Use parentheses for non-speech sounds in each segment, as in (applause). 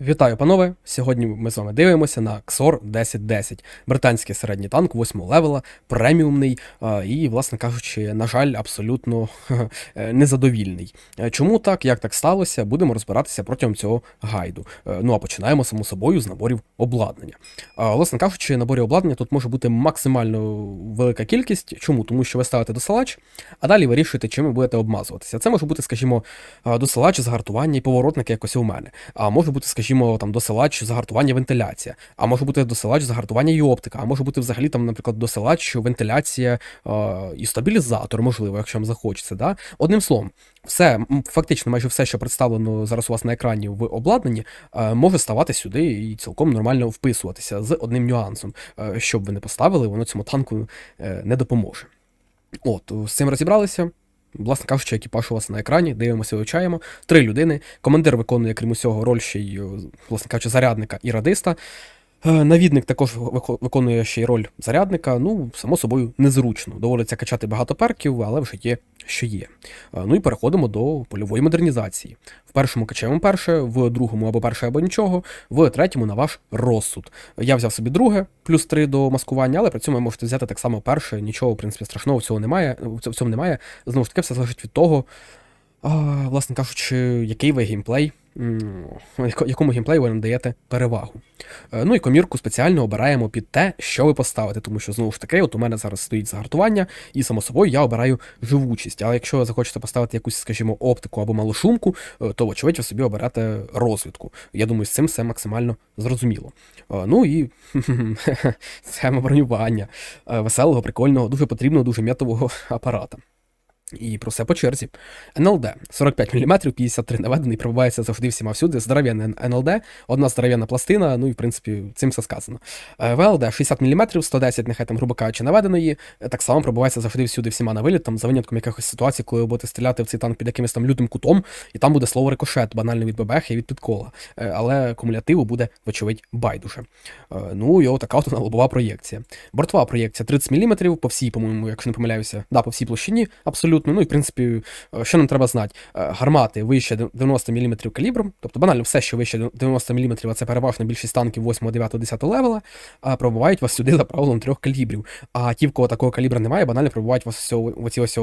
Вітаю, панове! Сьогодні ми з вами дивимося на XOR 1010, британський середній танк 8 левела, преміумний і, власне кажучи, на жаль, абсолютно (laughs) е, незадовільний. Е, Чому так, як так сталося, будемо розбиратися протягом цього гайду. Е, Ну а починаємо само собою з наборів обладнання. Власне кажучи, наборів обладнання тут може бути максимально велика кількість. Чому? Тому що ви ставите досилач, а далі вирішуєте, чим ви будете обмазуватися. Це може бути, скажімо, досилач, загартування і поворотники якось у мене. А може бути, скажімо, там досилач загартування вентиляція, а може бути досилач загартування і оптика, а може бути взагалі там, наприклад, досилач, вентиляція е, і стабілізатор, можливо, якщо вам захочеться. Да? Одним словом, все, фактично, майже все, що представлено зараз у вас на екрані в обладнанні, е, може ставати сюди і цілком нормально вписуватися з одним нюансом. Е, Щоб ви не поставили, воно цьому танку е, не допоможе. От, з цим розібралися. Власне кажучи, екіпаж у вас на екрані, дивимося, вивчаємо. Три людини. Командир виконує, крім усього, роль ще й, власне кажучи, зарядника і радиста. Е, Навідник також виконує ще й роль зарядника. Ну, само собою, незручно. Доводиться качати багато перків, але вже є, що є. Е, Ну і переходимо до польової модернізації. В першому качаємо перше, в другому або перше, або нічого, в третьому на ваш розсуд. Я взяв собі друге, плюс 3 до маскування, але при цьому ви можете взяти так само перше. Нічого, в принципі, страшного цього немає. В цьому- немає. Знову ж таки, все залежить від того, власне кажучи, який ви геймплей, якому геймплею ви надаєте перевагу. Е, Ну і комірку спеціально обираємо під те, що ви поставите, тому що знову ж таки, от у мене зараз стоїть загартування, і само собою я обираю живучість. Але якщо ви захочете поставити якусь, скажімо, оптику або малошумку, е, то вочевидь ви собі оберете розвідку. Я думаю, з цим все максимально зрозуміло. Е, Ну і (laughs) тема бронювання веселого, прикольного, дуже потрібного, дуже м'ятового (laughs) апарата. І про все по черзі. НЛД 45 мм, 53 наведений, пробивається завжди всіма всюди. Здоров'яне НЛД, одна здоров'яна пластина, ну і в принципі цим все сказано. Е, ВЛД 60 мм, 110, нехай там, грубо кажучи, наведеної, так само пробивається завжди всюди всіма на виліт, там за винятком якихось ситуацій, коли ви будете стріляти в цей танк під якимось там лютим кутом, і там буде слово рикошет, банально від бебехи і від підкола. Е, Але кумулятиву буде, вочевидь, байдуже. Е, Ну і отака от лобова проєкція. Бортова проєкція 30 мм, по всій, по-моєму, якщо не помиляюся, да, по всій площині, абсолютно. Ну і в принципі, е, що нам треба знати? Е, Гармати вище 90 мм калібром, тобто банально все, що вище 90 мм, а це переважно більшість танків 8, 9, 10 левела, а пробувають вас сюди за правилом трьох калібрів. А ті, в кого такого калібра немає, банально пробувають вас ось оці ось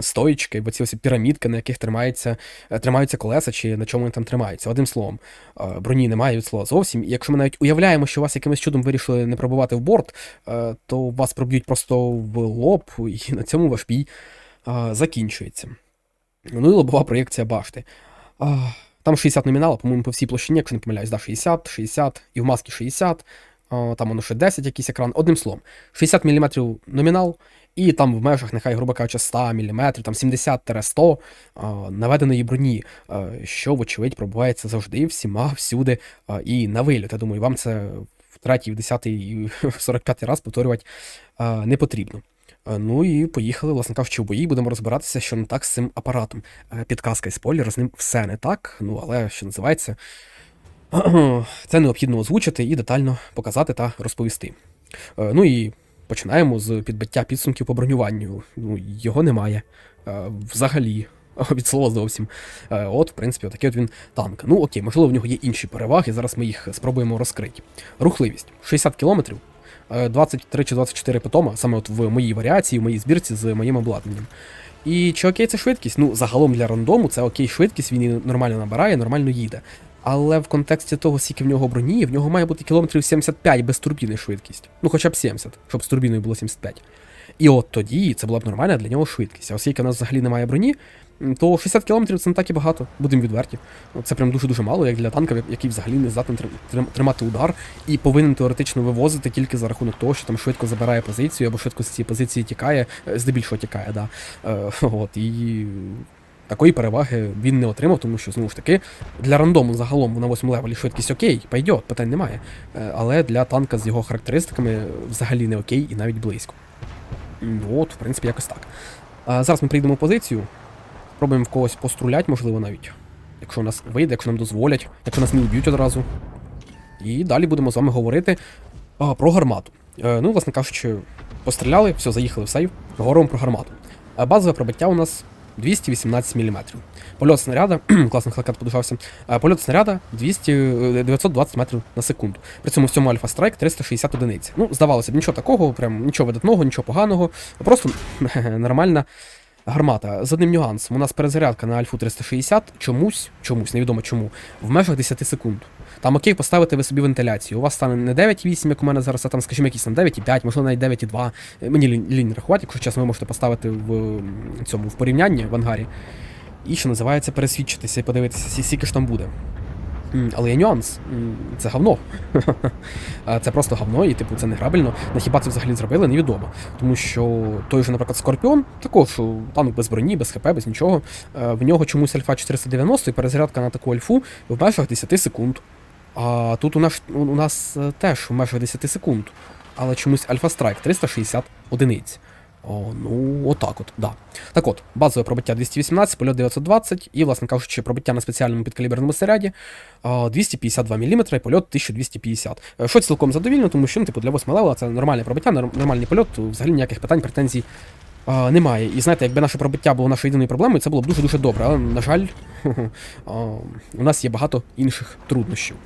стоїчки, в оці ось пірамідки, на яких тримається, е, тримаються колеса, чи на чому вони там тримаються. Одним словом, е, броні немає від слова зовсім. І якщо ми навіть уявляємо, що вас якимось чудом вирішили не пробувати в борт, е, то вас проб'ють просто в лоб, і на цьому ваш бій закінчується. Ну і лобова проєкція башти. Там 60 номінала, по-моєму, по всій площині, якщо не помиляюсь, да, 60, 60, і в маски 60, а, там воно ще 10 якийсь екран. Одним словом, 60 мм номінал, і там в межах, нехай, грубо кажучи, 100 мм, там 70-100 наведеної броні, що, вочевидь, пробувається завжди, всіма, всюди і на виліт. Я думаю, вам це в третій, в десятий і (laughs) в 45 раз повторювати не потрібно. Е, Ну і поїхали, власне кажучи, в бої, будемо розбиратися, що не так з цим апаратом. Е, Підказка і спойлер, з ним все не так, ну але що називається, (clears throat) це необхідно озвучити і детально показати та розповісти. Е, Ну і починаємо з підбиття підсумків по бронюванню. Ну, його немає. Взагалі. (laughs) Від слова зовсім. От, в принципі, отакий от він танк. Ну окей, можливо, в нього є інші переваги, зараз ми їх спробуємо розкрити. Рухливість 60 км, 23 чи 24 питома, саме от в моїй варіації, в моїй збірці з моїм обладнанням. І чи окей це швидкість? Ну, загалом для рандому це окей швидкість, він її нормально набирає, нормально їде. Але в контексті того, скільки в нього броні, в нього має бути кілометрів 75 без турбіни швидкість. Ну, хоча б 70, щоб з турбіною було 75. І от тоді це була б нормальна для нього швидкість. А оскільки у нас взагалі немає броні, то 60 км це не так і багато, будемо відверті. Це прям дуже-дуже мало, як для танка, який взагалі не здатний трим- трим- тримати удар і повинен теоретично вивозити тільки за рахунок того, що там швидко забирає позицію або швидко з цієї позиції тікає, е, здебільшого тікає, да. Е, (laughs) от, і такої переваги він не отримав, тому що, знову ж таки, для рандому загалом на 8 левелі швидкість окей, пойдет, питань немає. Е, Але для танка з його характеристиками взагалі не окей і навіть близько. От, в принципі, якось так. Зараз ми прийдемо в позицію, спробуємо в когось пострулять, можливо, навіть. Якщо нас вийде, якщо нам дозволять, якщо нас не вб'ють одразу. І далі будемо з вами говорити а, про гармату. Е, ну, власне кажучи, постріляли, все, заїхали в сейв, говоримо про гармату. Е, Базове пробиття у нас 218 мм. Польот снаряда, (clears throat) класно хлакат подужався, е, польот снаряда 200, е, 920 метрів на секунду. При цьому в цьому Альфа Страйк 360 одиниць. Ну, здавалося б, нічого такого, прям нічого видатного, нічого поганого, просто (laughs) нормальна гармата. З одним нюансом. У нас перезарядка на Альфу 360 чомусь, чомусь, невідомо чому, в межах 10 секунд. Там окей, поставите ви собі вентиляцію. У вас стане не 9,8, як у мене зараз, а там, скажімо, якісь там 9,5, можливо, навіть 9,2. Е, Мені лінь рахувати, якщо чесно, ви можете поставити в цьому в порівнянні в ангарі. І що називається пересвідчитися і подивитися, скільки ж там буде. Але є нюанс. Це говно. (laughs) Це просто говно, і типу це не грабельно. На хіба це взагалі зробили, невідомо. Тому що той же, наприклад, Скорпіон, також танк без броні, без ХП, без нічого. е, В нього чомусь альфа 490 і перезарядка на таку альфу в межах 10 секунд. А тут у нас, у у нас е, теж в межах 10 секунд. Але чомусь Альфа Страйк 360 одиниць. О, ну, отак от, да. Так от, базове пробиття 218, польот 920 і, власне кажучи, пробиття на спеціальному підкаліберному снаряді 252 мм і польот 1250. Е, Що цілком задовільно, тому що ну, типу, для 8 левела це нормальне пробиття, нормальний польот, взагалі ніяких питань, претензій а, немає. І знаєте, якби наше пробиття було нашою єдиною проблемою, це було б дуже-дуже добре. Але, на жаль, (laughs) у нас є багато інших труднощів.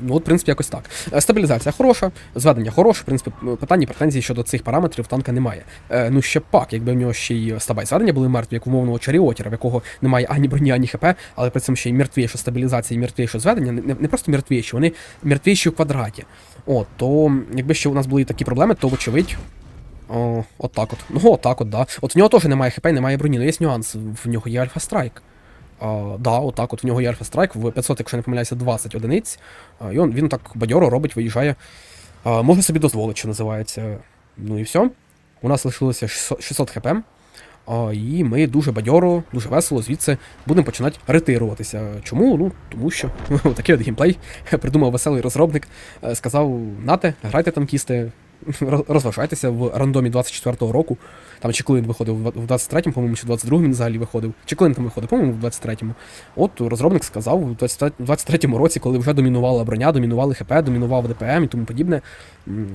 Ну, от, в принципі, якось так. Е, Стабілізація хороша, зведення хороше, в принципі, питань претензій щодо цих параметрів танка немає. Е, ну ще пак, якби в нього ще й стабай зведення були мертві, як умовного чаріотера, в якого немає ані броні, ані хп, але при цьому ще й мертвіше стабілізація і мертвіше зведення, не, не просто мертвіші, вони мертвіші в квадраті. От, то якби ще у нас були такі проблеми, то вочевидь. О, от так от. Ну, от так от, да. От в нього теж немає хп, немає броні, але є нюанс. В нього є Альфа Страйк. Да, отак, от в нього є Альфа Страйк, в 500, якщо не помиляюся, 20 одиниць. І он, він так бадьоро робить, виїжджає. А, може собі дозволить, що називається. Ну і все. У нас лишилося 600, 600 хп. І ми дуже бадьоро, дуже весело звідси будемо починати ретируватися. Чому? Ну, тому що (laughs) такий от геймплей придумав веселий розробник. Е, Сказав: нате, грайте танкісти, розважайтеся в рандомі 24-го року. Там чи коли він виходив в 23-му, по-моєму, чи 22-му він взагалі виходив. Чи коли там виходив, по-моєму, в 23-му. От розробник сказав у 23-му році, коли вже домінувала броня, домінували ХП, домінував ДПМ і тому подібне.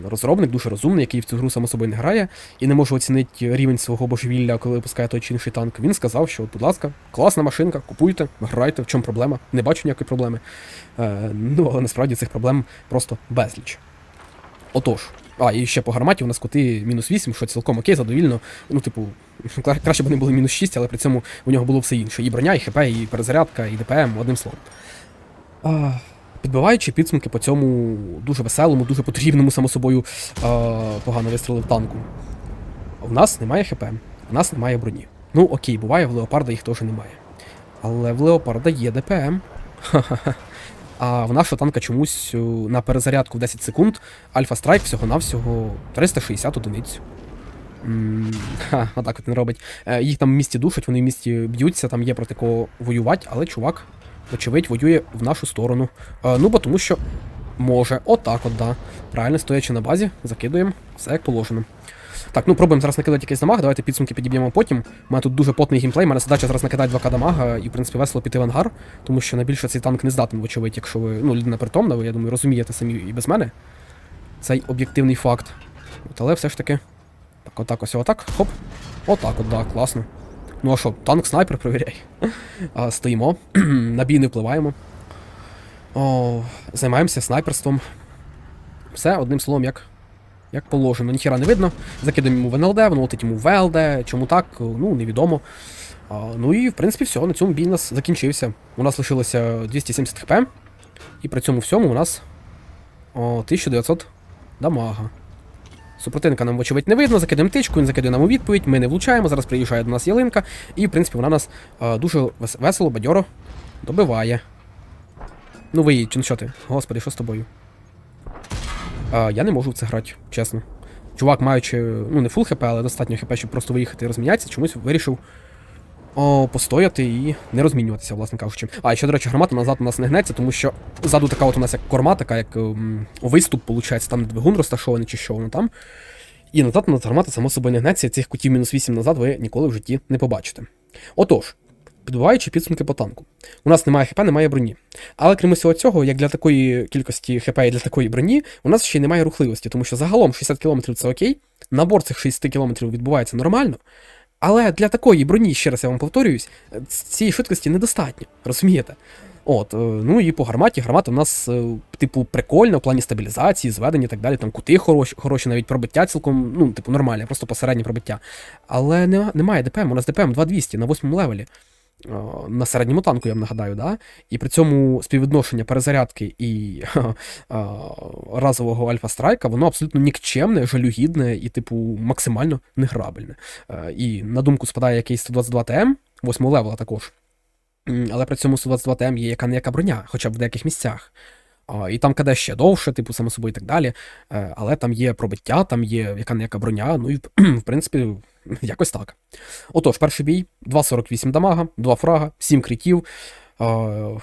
Розробник дуже розумний, який в цю гру само собою не грає і не може оцінити рівень свого божевілля, коли випускає той чи інший танк. Він сказав, що, будь ласка, класна машинка, купуйте, грайте, в чому проблема. Не бачу ніякої проблеми. Е, ну, але насправді цих проблем просто безліч. Отож. А, і ще по гарматі у нас коти мінус 8, що цілком окей, задовільно. Ну, типу, (laughs) краще б вони були мінус 6, але при цьому у нього було все інше. І броня, і ХП, і перезарядка, і ДПМ, одним словом. А, підбиваючи підсумки по цьому дуже веселому, дуже потрібному, само собою, а, погано вистрілив танку. У нас немає ХП, у нас немає броні. Ну, окей, буває, в Леопарда їх теж немає. Але в Леопарда є ДПМ. Ха-ха-ха. А в нашого танка чомусь е, на перезарядку в 10 секунд Альфа Страйк всього-навсього 360 одиниць. Ха, отак от він робить. Е, Їх там в місті душать, вони в місті б'ються, там є проти кого воювати, але чувак, вочевидь, воює в нашу сторону. Е, Ну, бо тому що може, отак от, да. Правильно, стоячи на базі, закидуємо, все як положено. Так, ну пробуємо зараз накидати якийсь дамаг, давайте підсумки підіб'ємо потім. У мене тут дуже потний геймплей, мене задача зараз накидати 2К дамага і, в принципі, весело піти в ангар, тому що найбільше цей танк не здатний, вочевидь, якщо ви, ну, людина притомна, ви, я думаю, розумієте самі і без мене. Цей об'єктивний факт. От, але все ж таки. Так, отак, ось отак, хоп. Отак, от, да, класно. Ну а що, танк снайпер провіряй. А, стоїмо, (clears throat) на бій не впливаємо. О, займаємося снайперством. Все, одним словом, як як положено, ніхіра не видно. Закидаємо йому в НЛД, воно летить йому в ВЛД. Чому так? Ну, невідомо. А, ну і в принципі все, на цьому бій у нас закінчився. У нас лишилося 270 хп. І при цьому всьому у нас о, 1900 дамага. Супротивника нам, вочевидь, не видно, закидаємо тичку, він закидує нам у відповідь, ми не влучаємо, зараз приїжджає до нас ялинка, і, в принципі, вона нас е, дуже весело, бадьоро добиває. Ну виїдь, ну що ти? Господи, що з тобою? А, я не можу в це грати, чесно. Чувак, маючи, ну не фул хп, але достатньо хп, щоб просто виїхати і розмінятися, чомусь вирішив о, постояти і не розмінюватися, власне кажучи. А, ще, до речі, гармата назад у нас не гнеться, тому що ззаду така от у нас як корма, така як ем, виступ, виходить, там двигун розташований чи що воно там. І назад у нас гармата само собою не гнеться, цих кутів мінус 8 назад ви ніколи в житті не побачите. Отож, підбиваючи підсумки по танку. У нас немає хп, немає броні. Але крім усього цього, як для такої кількості хп і для такої броні, у нас ще й немає рухливості, тому що загалом 60 км це окей, набор цих 60 км відбувається нормально. Але для такої броні, ще раз я вам повторююсь, цієї швидкості недостатньо, розумієте? От, е, ну і по гарматі. Гармата у нас, е, типу, прикольна в плані стабілізації, зведення і так далі. Там кути хороші, хороші навіть пробиття цілком, ну, типу, нормальне, просто посереднє пробиття. Але нема- немає ДПМ, у нас ДПМ 2200 на 8 левелі. Е, На середньому танку, я вам нагадаю, да? І при цьому співвідношення перезарядки і (laughs) е, разового альфа-страйка, воно абсолютно нікчемне, жалюгідне і, типу, максимально неграбельне. Е, І на думку спадає якийсь 122 ТМ, 8 левела також. Але при цьому 122 ТМ є яка не яка броня, хоча б в деяких місцях. І там КД ще довше, типу, само собою і так далі. Е, Але там є пробиття, там є яка не яка броня, ну і в принципі, якось так. Отож, перший бій, 2,48 дамага, 2 фрага, 7 критів. Е,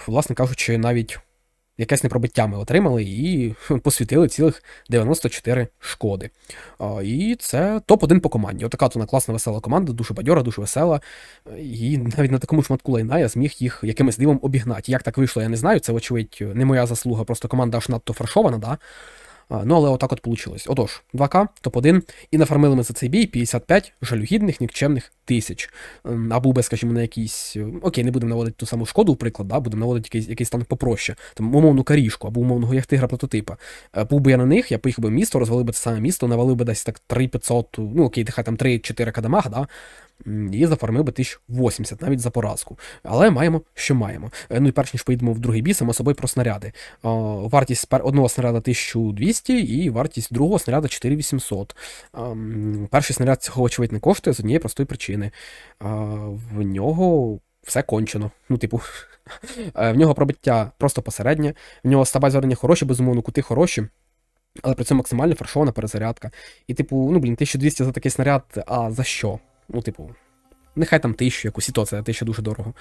Власне кажучи, навіть якесь непробиття ми отримали і посвітили цілих 94 шкоди. І це топ-1 по команді. Отака то класна, весела команда, дуже бадьора, дуже весела. І навіть на такому шматку лайна я зміг їх якимось дивом обігнати. Як так вийшло, я не знаю. Це, вочевидь, не моя заслуга, просто команда аж надто фаршована, да? Ну, але отак от вийшло. Отож, 2К, топ-1, і нафармили ми за цей бій 55 жалюгідних, нікчемних тисяч. Ем, А би, скажімо, на якийсь. е, Окей, не будемо наводити ту саму шкоду, приклад, да? будемо наводити якийсь, якийсь танк попроще. Там умовну карішку або умовного яхтигра прототипа. Е, Був би я на них, я поїхав би в місто, розвалив би це саме місто, навалив би десь так 3500, ну окей, нехай там 3-4 кадамага, да? І зафармив би 1080 навіть за поразку. Але маємо, що маємо. Е, Ну і перш ніж поїдемо в другий бій, само собою про снаряди. Вартість одного снаряда 1200 і вартість другого снаряда 4800. Ем, Перший снаряд цього, очевидь, не коштує з однієї простої причини. А, В нього все кончено. Ну, типу, (laughs) е, в нього пробиття просто посереднє, в нього стаба звернення хороші, безумовно, кути хороші. Але при цьому максимально фаршована перезарядка. І, типу, ну блін, 1200 за такий снаряд, а за що? Ну, типу, нехай там тисячу, якусь і то це тисяча дуже дорого.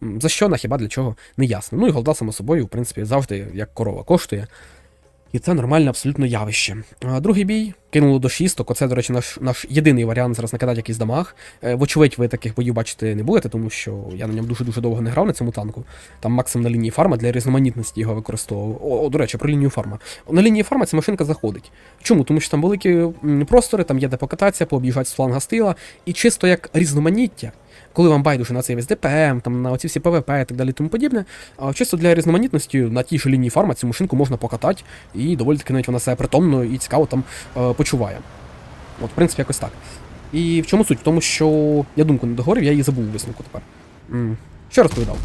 За що, на хіба для чого, не ясно. Ну і голда, само собою, в принципі, завжди як корова коштує. І це нормальне абсолютно явище. Другий бій кинуло до шісток. Оце, до речі, наш, наш єдиний варіант зараз накидати якийсь дамаг. Е, Вочевидь, ви таких боїв бачити не будете, тому що я на ньому дуже-дуже довго не грав на цьому танку. Там максимум на лінії фарма для різноманітності його використовував. О, о, до речі, про лінію фарма. На лінії фарма ця машинка заходить. Чому? Тому що там великі простори, там є де покататися, пооб'їжджати з фланга стила, і чисто як різноманіття. Коли вам байдуже на цей весь ДПМ, там на оці всі ПВП і так далі тому подібне, а чисто для різноманітності на тій ж лінії фарма цю машинку можна покатати, і доволі таки навіть вона себе притомно і цікаво там е, почуває. От, в принципі, якось так. І в чому суть? В тому, що я думку не договорив, я її забув у висновку тепер. Що розповідав?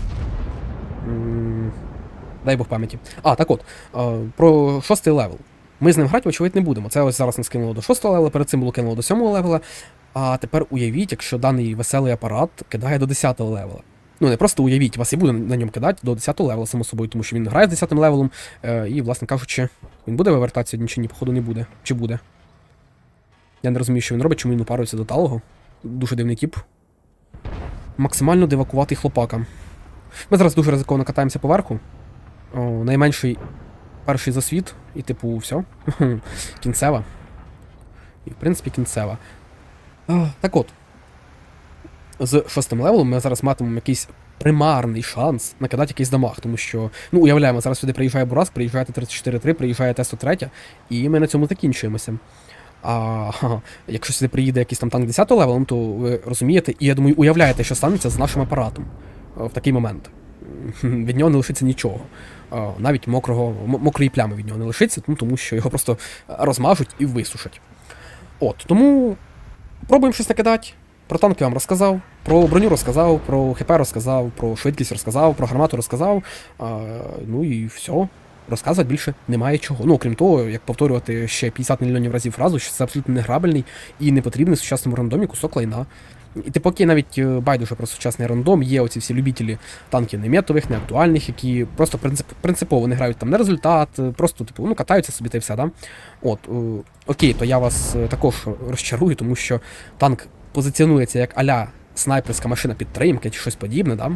Дай Бог пам'яті. А, так от, е, про шостий левел. Ми з ним грати, вочевидь, не будемо. Це ось зараз нас кинуло до шостого левела, перед цим було кинуло до сьомого левела. А тепер уявіть, якщо даний веселий апарат кидає до 10 левела. Ну, не просто уявіть, вас і буде на ньому кидати до 10 левела, само собою, тому що він грає з 10 левелом, е, і, власне кажучи, він буде вивертатися сьогодні чи ні, походу не буде. Чи буде? Я не розумію, що він робить, чому він упарується до талого. Дуже дивний тіп. Максимально дивакуватий хлопака. Ми зараз дуже ризиковано катаємося поверху. О, найменший перший засвіт, і, типу, все. (laughs) кінцева. І, в принципі, кінцева. Так от. З шостим левелом ми зараз матимемо якийсь примарний шанс накидати якийсь дамаг, тому що, ну, уявляємо, зараз сюди приїжджає Бурас, приїжджає Т-34-3, приїжджає Т-103, і ми на цьому закінчуємося. А якщо сюди приїде якийсь там танк 10 левелом, то ви розумієте, і я думаю, уявляєте, що станеться з нашим апаратом в такий момент. Від нього не лишиться нічого. Навіть мокрого, мокрої плями від нього не лишиться, ну, тому що його просто розмажуть і висушать. От, тому пробуємо щось накидати. Про танки вам розказав, про броню розказав, про ХП розказав, про швидкість розказав, про гармату розказав. А, ну і все. Розказувати більше немає чого. Ну, окрім того, як повторювати ще 50 мільйонів разів фразу, що це абсолютно неграбельний і не потрібний сучасному рандомі кусок лайна. І типу, окей, навіть е, байдуже про сучасний рандом, є оці всі любителі танків неметових, неактуальних, які просто принцип, принципово не грають там на результат, е, просто типу, ну, катаються собі та й все, да? От, е, окей, то я вас також розчарую, тому що танк позиціонується як аля снайперська машина підтримки чи щось подібне, да?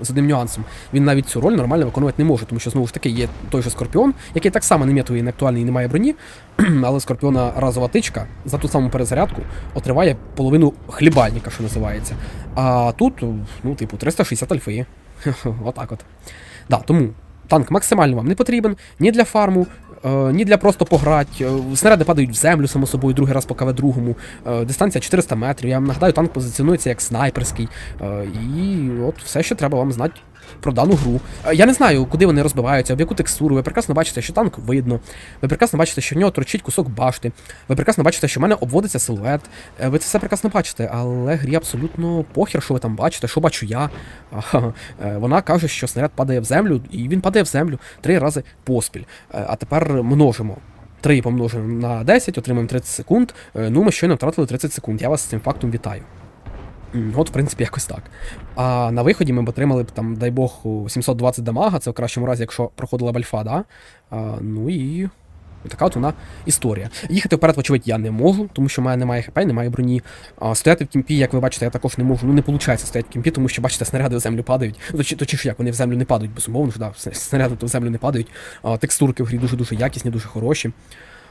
З одним нюансом. Він навіть цю роль нормально виконувати не може, тому що знову ж таки є той же Скорпіон, який так само не метовий, не актуальний і не має броні, (clears throat) але Скорпіона разова тичка за ту саму перезарядку отриває половину хлібальника, що називається. А тут, ну, типу, 360 альфи. (laughs) Отак от. Да, тому танк максимально вам не потрібен ні для фарму, ні для просто пограти. Е, Снаряди падають в землю, само собою, другий раз по КВ другому. Е, Дистанція 400 метрів. Я вам нагадаю, танк позиціонується як снайперський. Е, І от все, що треба вам знати. Про дану гру. Е, Я не знаю, куди вони розбиваються, в яку текстуру. Ви прекрасно бачите, що танк видно. Ви прекрасно бачите, що в нього торчить кусок башти. Ви прекрасно бачите, що в мене обводиться силует. Е, Ви це все прекрасно бачите, але грі абсолютно похер, що ви там бачите, що бачу я. Е, Вона каже, що снаряд падає в землю, і він падає в землю три рази поспіль. А тепер множимо. 3 помножимо на 10, отримаємо 30 секунд. Ну, ми щойно втратили 30 секунд. Я вас з цим фактом вітаю. От, в принципі, якось так. А на виході ми б отримали б там, дай Бог, 720 дамага, це в кращому разі, якщо проходила б да? А, ну і. Така от вона історія. Їхати вперед, вочевидь, я не можу, тому що в мене немає хп, немає броні. А, стояти в кімпі, як ви бачите, я також не можу. Ну не виходить стояти в кімпі, тому що, бачите, снаряди в землю падають. Ну, точніше, як вони в землю не падають, безумовно ж, да, снаряди то в землю не падають. А, текстурки в грі дуже-дуже якісні, дуже хороші.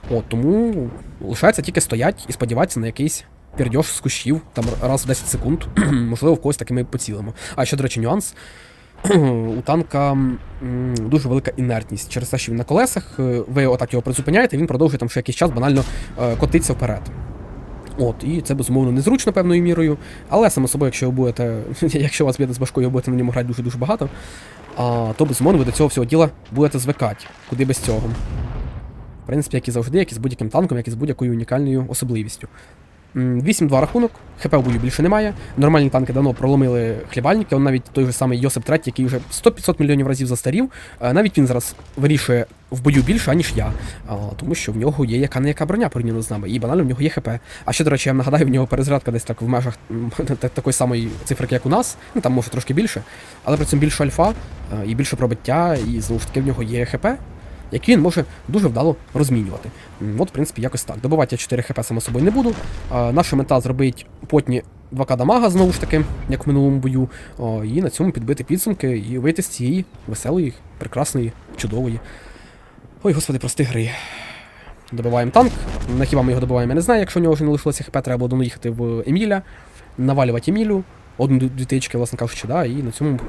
От, тому лишається тільки стоять і сподіватися на якийсь пердьош з кущів, там раз в 10 секунд. (clears throat) Можливо, в когось такими поцілимо. А ще, до речі, нюанс. (clears throat) У танка дуже велика інертність. Через те, що він на колесах, е, ви отак його призупиняєте, він продовжує там ще якийсь час банально е, котитися вперед. От, і це безумовно незручно певною мірою, але само собою, якщо ви будете, (laughs) якщо у вас біда з башкою, ви будете на ньому грати дуже-дуже багато, а, то безумовно ви до цього всього діла будете звикати, куди без цього. В принципі, як і завжди, як і з будь-яким танком, як і з будь-якою унікальною особливістю. М, 8-2 рахунок, ХП в бою більше немає. Нормальні танки давно проломили хлібальники. Он навіть той же самий Йосип III, який вже 100-500 мільйонів разів застарів. е, Навіть він зараз вирішує в бою більше, аніж я. Тому що в нього є яка не яка броня порівняно з нами. І банально в нього є ХП. А ще, до речі, я вам нагадаю, в нього перезарядка десь так в межах (laughs) такої самої цифрики, як у нас. Ну там може трошки більше. Але при цьому більше альфа е, і більше пробиття, і знову ж таки в нього є ХП які він може дуже вдало розмінювати. От, в принципі, якось так. Добивати я 4 хп само собою не буду. Наша мета зробить потні 2К дамага, знову ж таки, як в минулому бою. І на цьому підбити підсумки і вийти з цієї веселої, прекрасної, чудової. Ой, господи, прости гри. Добиваємо танк. На хіба ми його добиваємо, я не знаю. Якщо у нього вже не лишилося хп, треба було давно їхати в Еміля, навалювати Емілю, одну-дві тички, власне кажучи, да, і на цьому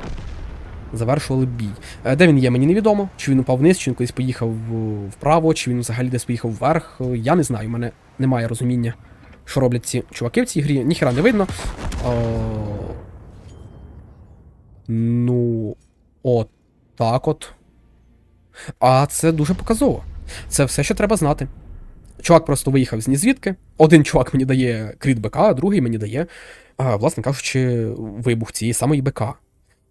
завершували бій. Е, Де він є, мені невідомо. Чи він упав вниз, чи він колись поїхав вправо, чи він взагалі десь поїхав вверх. Е, Я не знаю, у мене немає розуміння, що роблять ці чуваки в цій грі. Ніхера не видно. О... Ну. От так от. А це дуже показово. Це все, що треба знати. Чувак просто виїхав з нізвідки. Один чувак мені дає кріт БК, а другий мені дає, власне кажучи, вибух цієї самої БК.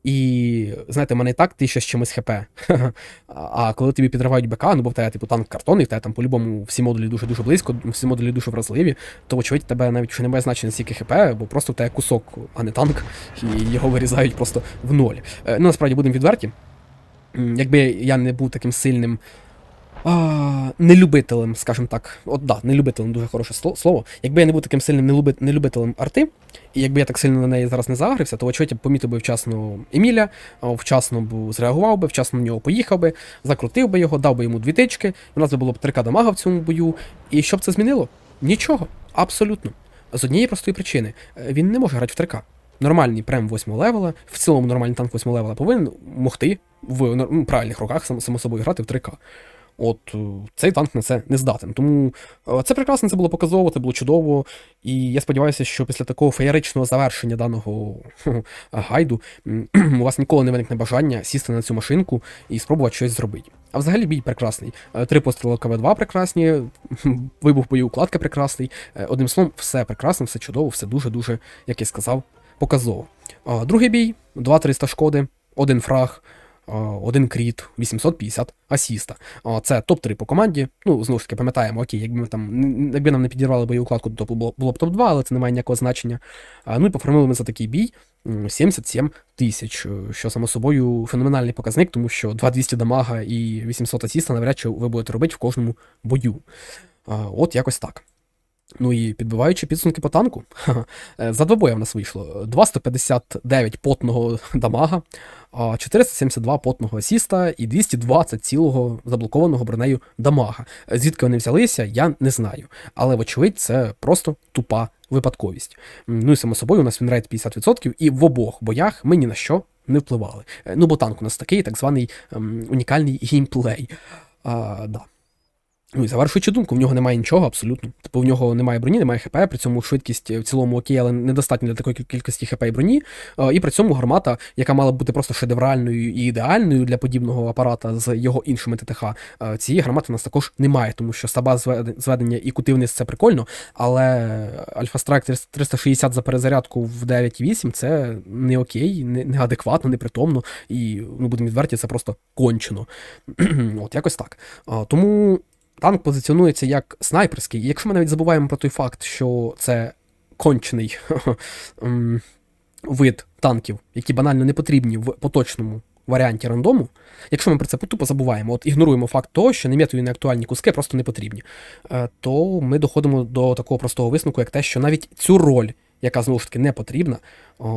І знаєте, в мене і так ти ще з чимось хп. (laughs) А коли тобі підривають БК, ну бо в тебе типу танк картонний, в тебе там по-любому всі модулі дуже-дуже близько, всі модулі дуже вразливі, то очевидь тебе навіть не немає значення стільки хп, бо просто в тебе кусок, а не танк, (laughs) і його вирізають просто в ноль. Е, Ну насправді будемо відверті. Якби я не був таким сильним а, нелюбителем, скажімо так. От да, нелюбителем дуже хороше слово. Якби я не був таким сильним нелюби- нелюбителем арти, і якби я так сильно на неї зараз не загрився, то очевидь б помітив би вчасно Еміля, вчасно б зреагував би, вчасно на нього поїхав би, закрутив би його, дав би йому дві тички, у нас би було б 3К дамага в цьому бою. І що б це змінило? Нічого. Абсолютно. З однієї простої причини. Е, Він не може грати в 3К. Нормальний прем 8 левела, в цілому нормальний танк 8 левела повинен могти в ну, правильних руках само собою грати в 3К. От е, цей танк на це не здатен. Тому е, це прекрасно, це було показово, це було чудово. І я сподіваюся, що після такого феєричного завершення даного гайду (clears throat) у вас ніколи не виникне бажання сісти на цю машинку і спробувати щось зробити. А взагалі бій прекрасний. Е, Три постріли КВ-2 прекрасні, вибух бою укладка прекрасний. Одним словом, все прекрасно, все чудово, все дуже-дуже, як я сказав, показово. Другий бій, 2-300 шкоди, один фраг, один кріт, 850 асіста. Це топ-3 по команді. Ну, знову ж таки, пам'ятаємо, окей, якби ми там якби нам не підірвали бойову укладку, то було, було б топ-2, але це не має ніякого значення. Ну і поформили ми за такий бій 77 тисяч, е, що само собою феноменальний показник, тому що 2200 дамага і 800 асіста навряд чи ви будете робити в кожному бою. От якось так. Ну і підбиваючи підсумки по танку, (laughs) е, за два боя в нас вийшло 259 потного (laughs) дамага, 472 потного асіста і 220 цілого заблокованого бронею дамага. Звідки вони взялися, я не знаю. Але, вочевидь, це просто тупа випадковість. Ну і само собою, у нас вінрейт 50%, і в обох боях ми ні на що не впливали. Е, Ну, бо танк у нас такий, так званий ем, унікальний геймплей. А, да. Ну і завершуючи думку, в нього немає нічого абсолютно. Типу в нього немає броні, немає ХП, при цьому швидкість в цілому окей, але недостатньо для такої кількості ХП і броні. Е, І при цьому гармата, яка мала бути просто шедевральною і ідеальною для подібного апарата з його іншими ТТХ, е, цієї гармати у нас також немає, тому що стаба звед- зведення і кути вниз це прикольно, але Альфа Страйк 360 за перезарядку в 9.8 це не окей, неадекватно, непритомно, і ну будемо відверті, це просто кончено. (clears throat) От якось так. Тому танк позиціонується як снайперський. І якщо ми навіть забуваємо про той факт, що це кончений (laughs) ем, вид танків, які банально не потрібні в поточному варіанті рандому, якщо ми про це тупо забуваємо, от ігноруємо факт того, що неметові неактуальні куски просто не потрібні, е, то ми доходимо до такого простого висновку, як те, що навіть цю роль. Яка знову ж таки не потрібна,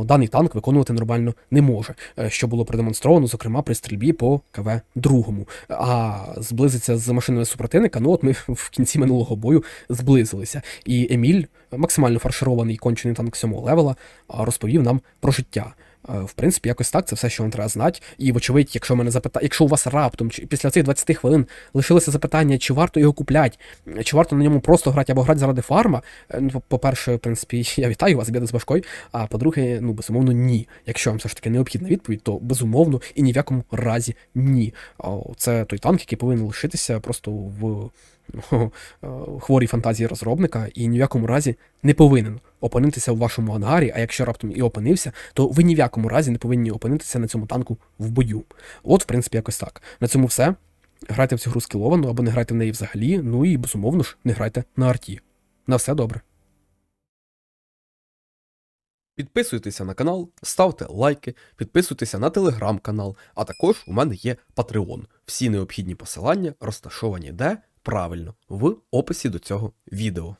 даний танк виконувати нормально не може, е, що було продемонстровано, зокрема при стрільбі по КВ другому. А зблизиться з машиною супротивника. Ну от ми (laughs) в кінці минулого бою зблизилися. І Еміль, максимально фарширований кончений танк сьомого левела, розповів нам про життя. Е, В принципі, якось так, це все, що вам треба знати. І, вочевидь, якщо мене запита... якщо у вас раптом після цих 20 хвилин лишилося запитання, чи варто його купляти, чи варто на ньому просто грати або грати заради фарма, е, ну, по- по-перше, в принципі, (laughs) я вітаю вас, біда з башкою. А по-друге, ну, безумовно, ні. Якщо вам все ж таки необхідна відповідь, то безумовно і ні в якому разі ні. Це той танк, який повинен лишитися просто в е, (laughs) хворій фантазії розробника, і ні в якому разі не повинен опинитися в вашому ангарі, а якщо раптом і опинився, то ви ні в якому разі не повинні опинитися на цьому танку в бою. От, в принципі, якось так. На цьому все. Грайте в цю гру скіловано або не грайте в неї взагалі, ну і безумовно ж не грайте на арті. На все добре. Підписуйтеся на канал, ставте лайки, підписуйтеся на телеграм-канал, а також у мене є Patreon. Всі необхідні посилання розташовані де правильно в описі до цього відео.